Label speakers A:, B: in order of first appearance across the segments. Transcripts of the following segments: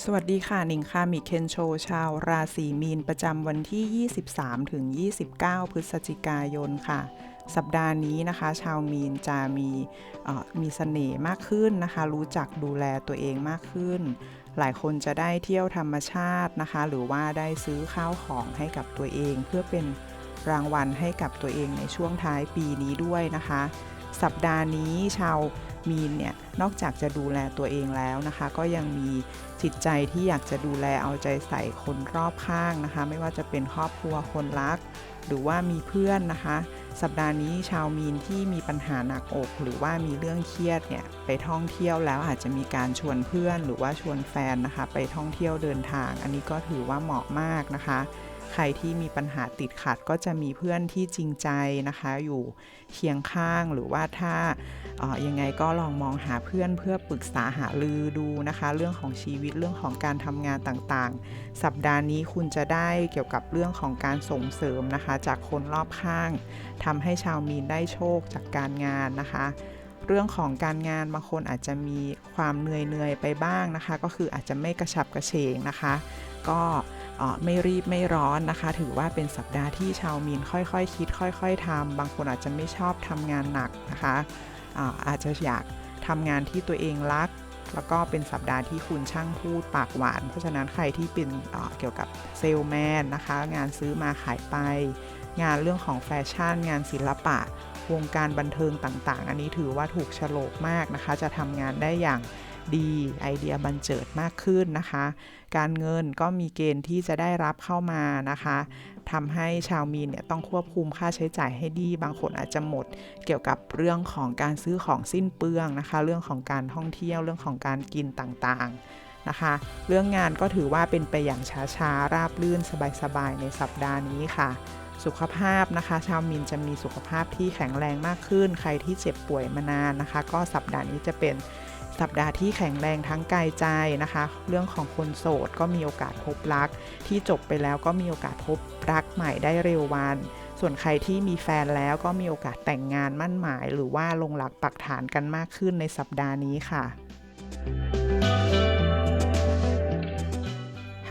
A: สวัสดีค่ะหนิงค่ะมิเคนโช ชาวราศีมีนประจำวันที่ 23 ถึง 29 พฤศจิกายนค่ะ สัปดาห์นี้นะคะ ชาวมีนจะมีมีเสน่ห์มากขึ้นนะคะ รู้จักดูแลตัวเองมากขึ้น หลายคนจะได้เที่ยวธรรมชาตินะคะ หรือว่าได้ซื้อข้าวของให้กับตัวเอง เพื่อเป็นรางวัลให้กับตัวเองในช่วงท้ายปีนี้ด้วยนะคะ สัปดาห์นี้ชาว มีนเนี่ยนอกจากจะดูแลตัวเองแล้วนะคะ ก็ยังมีจิตใจที่อยากจะดูแลเอาใจใส่คนรอบข้างนะคะ ไม่ว่าจะเป็นครอบครัวคนรัก หรือว่ามีเพื่อนนะคะ สัปดาห์นี้ชาวมีนที่มีปัญหาหนักอก หรือว่ามีเรื่องเครียดเนี่ยไปท่องเที่ยวแล้วอาจจะมีการชวนเพื่อน หรือว่าชวนแฟนนะคะ ไปท่องเที่ยวเดินทาง อันนี้ก็ถือว่าเหมาะมากนะคะ ใครที่มีปัญหาติดขัดก็จะมีเพื่อนที่จริงใจนะคะ อยู่เคียงข้างหรือว่าถ้าอ่อยังไงก็ลองมองหาเพื่อนเพื่อปรึกษาหารือดูนะคะ เรื่องของชีวิตเรื่องของการทำงานต่างๆ สัปดาห์นี้คุณจะได้เกี่ยวกับเรื่องของการส่งเสริมนะคะ จากคนรอบข้างทำให้ชาวมีนได้โชคจากการงานนะคะเรื่องของการงานบางคนอาจจะมีความเหนื่อยๆไปบ้างนะคะ ก็คืออาจจะไม่กระฉับกระเฉงนะคะ ก็ ไม่รีบไม่ร้อนนะคะ ถือว่าเป็นสัปดาห์ที่ชาวมีนค่อยๆคคิด ค่อยๆทำบางคนอาจจะไม่ชอบทำงานหนักนะคะอาอาจจะอยากทำงานที่ตัวเองรัก แล้วก็เป็นสัปดาห์ที่คุณช่างพูดปากหวาน เพราะฉะนั้นใครที่เป็นเเกี่ยวกับเซลแมนนะคะ งานซื้อมาขายไป งานเรื่องของแฟชั่น งานศิลปะ วงการบันเทิงต่างๆ อันนี้ถือว่าถูกโฉลกมากนะคะ จะทำงานได้อย่าง ดีไอเดียบันเจิดมากขึ้นนะคะ การเงินก็มีเกณฑ์ที่จะได้รับเข้ามานะคะทำให้ชาวมีนเนี่ยต้องควบคุมค่าใช้จ่ายให้ดี บางคนอาจจะหมด เกี่ยวกับเรื่องของการซื้อของสิ้นเปลืองนะคะ เรื่องของการท่องเที่ยวเรื่องของการกินต่างๆนะคะ เรื่องงานก็ถือว่าเป็นไปอย่างช้าๆราบลื่นสบายๆในสัปดาห์นี้ค่ะสุขภาพนะคะ ชาวมินจะมีสุขภาพที่แข็งแรงมากขึ้น ใครที่เจ็บป่วยมานานนะคะ ก็สัปดาห์นี้จะเป็น สัปดาห์ที่แข็งแรงทั้งกายใจนะคะ เรื่องของคนโสดก็มีโอกาสพบรัก ที่จบไปแล้วก็มีโอกาสพบรักใหม่ได้เร็ววัน ส่วนใครที่มีแฟนแล้วก็มีโอกาสแต่งงานมั่นหมาย หรือว่าลงหลักปักฐานกันมากขึ้นในสัปดาห์นี้ค่ะ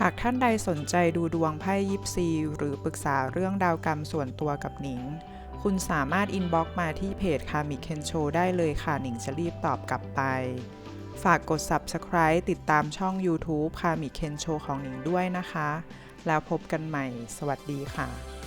A: หากท่านใดสนใจดูดวงไพ่ยิปซี หรือปรึกษาเรื่องดาวกรรมส่วนตัวกับหนิง คุณสามารถอินบ็อกมาที่เพจคามิเคนโชได้เลยค่ะ หนิงจะรีบตอบกลับไป ฝากกด Subscribe ติดตามช่อง YouTube คามิเคนโชของหนิงด้วยนะคะ แล้วพบกันใหม่ สวัสดีค่ะ